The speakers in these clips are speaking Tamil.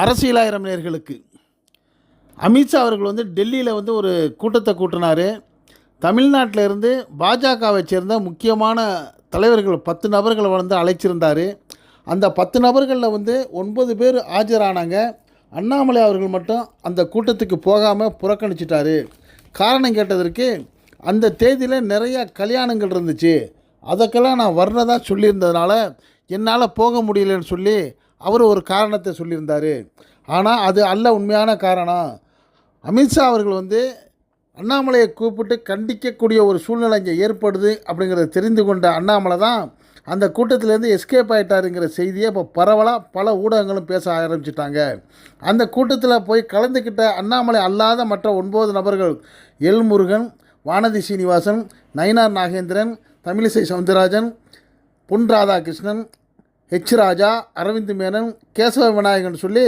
அரசியலாயிரம் நேர்களுக்கு அமித்ஷா அவர்கள் வந்து டெல்லியில் வந்து ஒரு கூட்டத்தை கூட்டினார். தமிழ்நாட்டில் இருந்து பாஜகவை சேர்ந்த முக்கியமான தலைவர்கள் பத்து நபர்களை வந்து அழைச்சிருந்தார். அந்த பத்து நபர்களில் வந்து ஒன்பது பேர் ஆஜரானாங்க. அண்ணாமலை அவர்கள் மட்டும் அந்த கூட்டத்துக்கு போகாமல் புறக்கணிச்சிட்டாரு. காரணம் கேட்டதற்கு அந்த தேதியில் நிறையா கல்யாணங்கள் இருந்துச்சு. அதுக்கெல்லாம் நான் வர்றதாக சொல்லியிருந்ததுனால என்னால் போக முடியலன்னு சொல்லி அவர் ஒரு காரணத்தை சொல்லியிருந்தார். ஆனால் அது அல்ல உண்மையான காரணம். அமித்ஷா அவர்கள் வந்து அண்ணாமலையை கூப்பிட்டு கண்டிக்கக்கூடிய ஒரு சூழ்நிலை இங்கே ஏற்படுது அப்படிங்கிறத தெரிந்து கொண்ட அண்ணாமலை தான் அந்த கூட்டத்திலேருந்து எஸ்கேப் ஆகிட்டாருங்கிற செய்தியை இப்போ பரவலாக பல ஊடகங்களும் பேச ஆரம்பிச்சிட்டாங்க. அந்த கூட்டத்தில் போய் கலந்துக்கிட்ட அண்ணாமலை அல்லாத மற்ற ஒன்பது நபர்கள் எல் முருகன் வானதி சீனிவாசன் நயினார் நாகேந்திரன் தமிழிசை சவுந்தரராஜன் பொன் ராதாகிருஷ்ணன் ஹெச் ராஜா அரவிந்த் மேனன் கேசவ விநாயகன் சொல்லி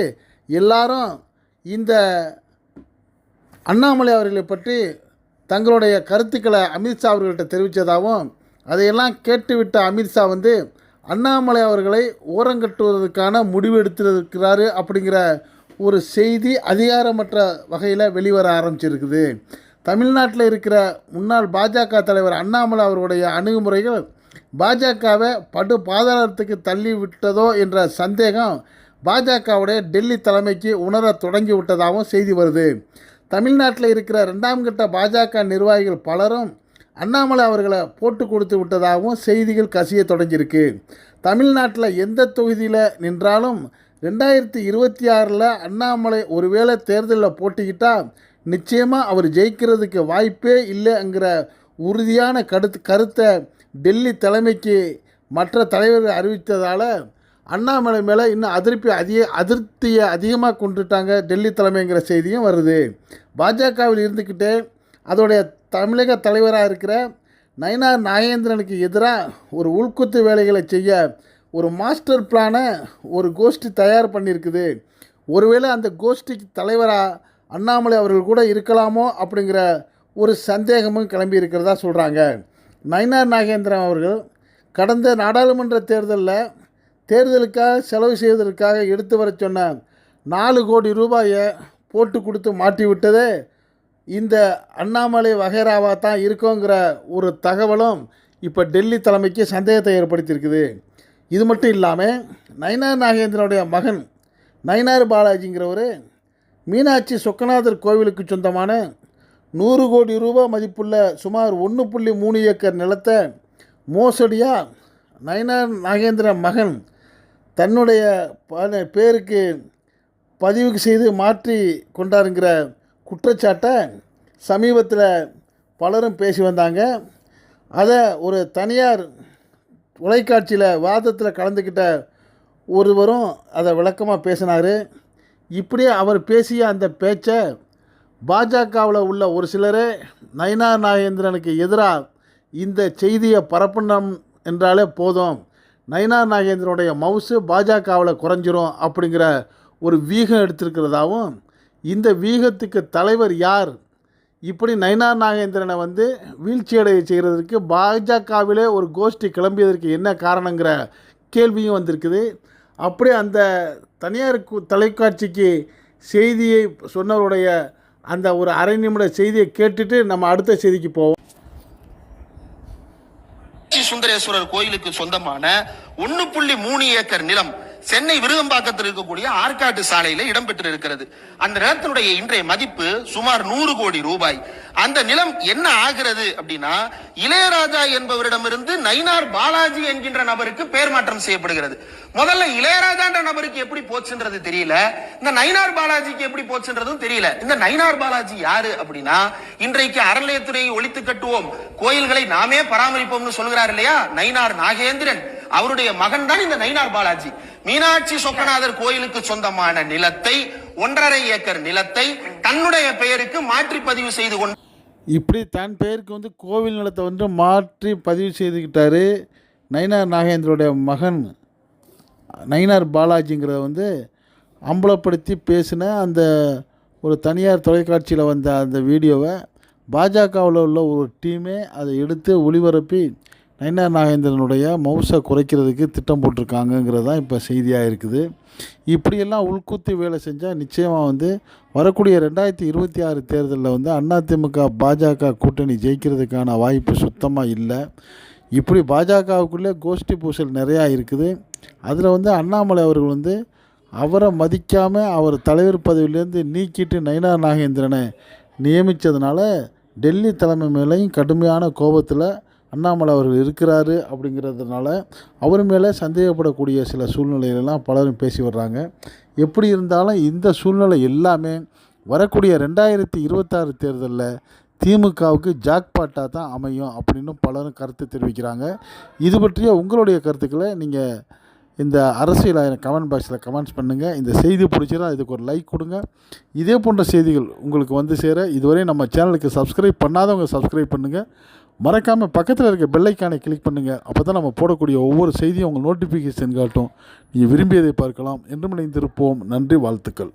எல்லாரும் இந்த அண்ணாமலை அவர்களை பற்றி தங்களுடைய கருத்துக்களை அமித்ஷா அவர்கள்ட்ட தெரிவித்ததாகவும் அதையெல்லாம் கேட்டுவிட்ட அமித்ஷா வந்து அண்ணாமலை அவர்களை ஓரங்கட்டுவதற்கான முடிவு எடுத்திருக்கிறாரு அப்படிங்கிற ஒரு செய்தி அதிகாரமற்ற வகையில் வெளிவர ஆரம்பிச்சிருக்குது. தமிழ்நாட்டில் இருக்கிற முன்னாள் பாஜக தலைவர் அண்ணாமலை அவருடைய அணுகுமுறைகள் பாஜகவை படு பாதாளத்துக்கு தள்ளி விட்டதோ என்ற சந்தேகம் பாஜகவுடைய டெல்லி தலைமைக்கு உணர தொடங்கி விட்டதாகவும் செய்தி வருது. தமிழ்நாட்டில் இருக்கிற ரெண்டாம் கட்ட பாஜக நிர்வாகிகள் பலரும் அண்ணாமலை அவர்களை போட்டு கொடுத்து விட்டதாகவும் செய்திகள் கசிய தொடங்கியிருக்கு. தமிழ்நாட்டில் எந்த தொகுதியில் நின்றாலும் ரெண்டாயிரத்தி இருபத்தி ஆறில் அண்ணாமலை ஒருவேளை தேர்தலில் போட்டிக்கிட்டால் நிச்சயமாக அவர் ஜெயிக்கிறதுக்கு வாய்ப்பே இல்லைங்கிற உறுதியான கருத்து கருத்தை டெல்லி தலைமைக்கு மற்ற தலைவர்கள் அறிவித்ததால் அண்ணாமலை மேலே இன்னும் அதிருப்பி அதிக அதிருப்தியை அதிகமாக கொண்டுட்டாங்க டெல்லி தலைமைங்கிற செய்தியும் வருது. பாஜகவில் இருந்துக்கிட்டே அதோடைய தமிழக தலைவராக இருக்கிற நயனார் நாகேந்திரனுக்கு எதிராக ஒரு உள்குத்து வேலைகளை செய்ய ஒரு மாஸ்டர் பிளானை ஒரு கோஷ்டி தயார் பண்ணியிருக்குது. ஒருவேளை அந்த கோஷ்டிக்கு தலைவராக அண்ணாமலை அவர்கள் கூட இருக்கலாமோ அப்படிங்கிற ஒரு சந்தேகமும் கிளம்பி இருக்கிறதா சொல்கிறாங்க நயினார் நாகேந்திரன் அவர்கள் கடந்த நாடாளுமன்ற தேர்தலில் தேர்தலுக்காக செலவு செய்வதற்காக எடுத்து வர சொன்ன நாலு கோடி ரூபாயை போட்டு கொடுத்து மாட்டி விட்டதே இந்த அண்ணாமலை வகைராவாக தான் இருக்கோங்கிற ஒரு தகவலும் இப்போ டெல்லி தலைமைக்கு சந்தேகத்தை ஏற்படுத்தியிருக்குது. இது மட்டும் இல்லாமல் நயினார் நாகேந்திரனுடைய மகன் நயினார் பாலாஜிங்கிறவர் மீனாட்சி சொக்கநாதர் கோவிலுக்கு சொந்தமான நூறு கோடி ரூபாய் மதிப்புள்ள சுமார் ஒன்று புள்ளி மூணு ஏக்கர் நிலத்தை மோசடியாக நயனார் நாகேந்திரன் மகன் தன்னுடைய ப- பேருக்கு பதிவு செய்து மாற்றி கொண்டாருங்கிற குற்றச்சாட்டை சமீபத்தில் பலரும் பேசி வந்தாங்க. அதை ஒரு தனியார் தொலைக்காட்சியில் வாதத்தில் கலந்துக்கிட்ட ஒருவரும் அதை விளக்கமாக பேசினார். இப்படியே அவர் பேசிய அந்த பேச்சை பாஜகவில் உள்ள ஒரு சிலரே நயனா நாகேந்திரனுக்கு எதிராக இந்த செய்தியை பரப்பணும் என்றாலே போதும். நயனா நாகேந்திரனுடைய மவுசு பாஜகவில் குறைஞ்சிரும் அப்படிங்கிற ஒரு வீகம் எடுத்திருக்கிறதாவும் இந்த வீகத்துக்கு தலைவர் யார்? இப்படி நயனா நாகேந்திரனை வந்து வீழ்ச்சியடைய செய்கிறதுக்கு பாஜகவிலே ஒரு கோஷ்டி கிளம்பியதற்கு என்ன காரணங்கிற கேள்வியும் வந்திருக்குது. அப்படியே அந்த தனியார் தொலைக்காட்சிக்கு செய்தியை சொன்னவருடைய அந்த ஒரு அரை நிமிட செய்தியை கேட்டுட்டு நம்ம அடுத்த செய்திக்கு போவோம். சுந்தரேஸ்வரர் கோயிலுக்கு சொந்தமான ஒன்று புள்ளி மூணு ஏக்கர் நிலம் சென்னை விருகம்பாக்கத்தில் இருக்கக்கூடிய ஆற்காட்டு சாலையில இடம்பெற்று இருக்கிறது அந்த நிலத்தினுடைய இன்றைய மதிப்பு சுமார் நூறு கோடி ரூபாய். அந்த நிலம் என்ன ஆகிறது அப்படின்னா இளையராஜா என்பவரிடமிருந்து நயினார் பாலாஜி என்கின்ற நபருக்கு பெயர் மாற்றம் செய்யப்படுகிறது. முதல்ல இளையராஜான்ற நபருக்கு எப்படி போச்சுன்றது தெரியல. இந்த நயினார் பாலாஜிக்கு எப்படி போச்சுன்றதும் தெரியல. இந்த நயினார் பாலாஜி யாரு அப்படின்னா இன்றைக்கு அறநிலையத்துறையை ஒழித்து கட்டுவோம். கோயில்களை நாமே பராமரிப்போம்னு சொல்கிறார் இல்லையா? நயினார் நாகேந்திரன். அவருடைய மகன் தான் இந்த நயினார் பாலாஜி. மீனாட்சி சொக்கநாதர் கோயிலுக்கு சொந்தமான நிலத்தை ஒன்றரை ஏக்கர் நிலத்தை தன்னுடைய பெயருக்கு மாற்றி பதிவு செய்து கொண்டு இப்படி தன் பெயருக்கு வந்து கோவில் நிலத்தை வந்து மாற்றி பதிவு செய்துக்கிட்டாரு நயினார் நாகேந்திரோடைய மகன். நயினார் பாலாஜிங்கிறத வந்து அம்பலப்படுத்தி பேசின அந்த ஒரு தனியார் தொலைக்காட்சியில் வந்த அந்த வீடியோவை பாஜகவில் உள்ள ஒரு டீமே அதை எடுத்து ஒளிபரப்பி நயினார் நாகேந்திரனுடைய மவுசை குறைக்கிறதுக்கு திட்டம் போட்டிருக்காங்கங்கிறது தான் இப்போ செய்தியாக இருக்குது. இப்படியெல்லாம் உள்குத்தி வேலை செஞ்சால் நிச்சயமாக வந்து வரக்கூடிய ரெண்டாயிரத்தி இருபத்தி ஆறு தேர்தலில் வந்து அதிமுக பாஜக கூட்டணி ஜெயிக்கிறதுக்கான வாய்ப்பு சுத்தமாக இல்லை. இப்படி பாஜகவுக்குள்ளே கோஷ்டி பூசல் நிறையா இருக்குது. அதில் வந்து அண்ணாமலை அவர்கள் வந்து அவரை மதிக்காமல் அவர் தலைவர் பதவியிலேருந்து நீக்கிட்டு நயினார் நாகேந்திரனை நியமித்ததுனால டெல்லி தலைமை மேலேயும் கடுமையான கோபத்தில் அண்ணாமலை அவர்கள் இருக்கிறாரு அப்படிங்கிறதுனால அவர் மேலே சந்தேகப்படக்கூடிய சில சூழ்நிலைகளெல்லாம் பலரும் பேசி வர்றாங்க. எப்படி இருந்தாலும் இந்த சூழ்நிலை எல்லாமே வரக்கூடிய ரெண்டாயிரத்தி இருபத்தாறு தேர்தலில் திமுகவுக்கு ஜாக்பாட்டாக தான் அமையும் அப்படின்னு பலரும் கருத்து தெரிவிக்கிறாங்க. இது பற்றிய உங்களுடைய கருத்துக்களை நீங்கள் இந்த அரசியல் கமெண்ட் பாக்ஸில் கமெண்ட்ஸ் பண்ணுங்கள் இந்த செய்தி பிடிச்சினா இதுக்கு ஒரு லைக் கொடுங்க. இதே போன்ற செய்திகள் உங்களுக்கு வந்து சேர இதுவரை நம்ம சேனலுக்கு சப்ஸ்கிரைப் பண்ணாதவங்க சப்ஸ்கிரைப் பண்ணுங்கள் மறக்காமல் பக்கத்தில் இருக்க பெல்லைக்கானை கிளிக் பண்ணுங்கள் அப்போ தான் நம்ம போடக்கூடிய ஒவ்வொரு செய்தியும் உங்கள் நோட்டிஃபிகேஷன் காட்டும். நீங்கள் விரும்பியதை பார்க்கலாம். என்றும் இணைந்திருப்போம். நன்றி வாழ்த்துக்கள்.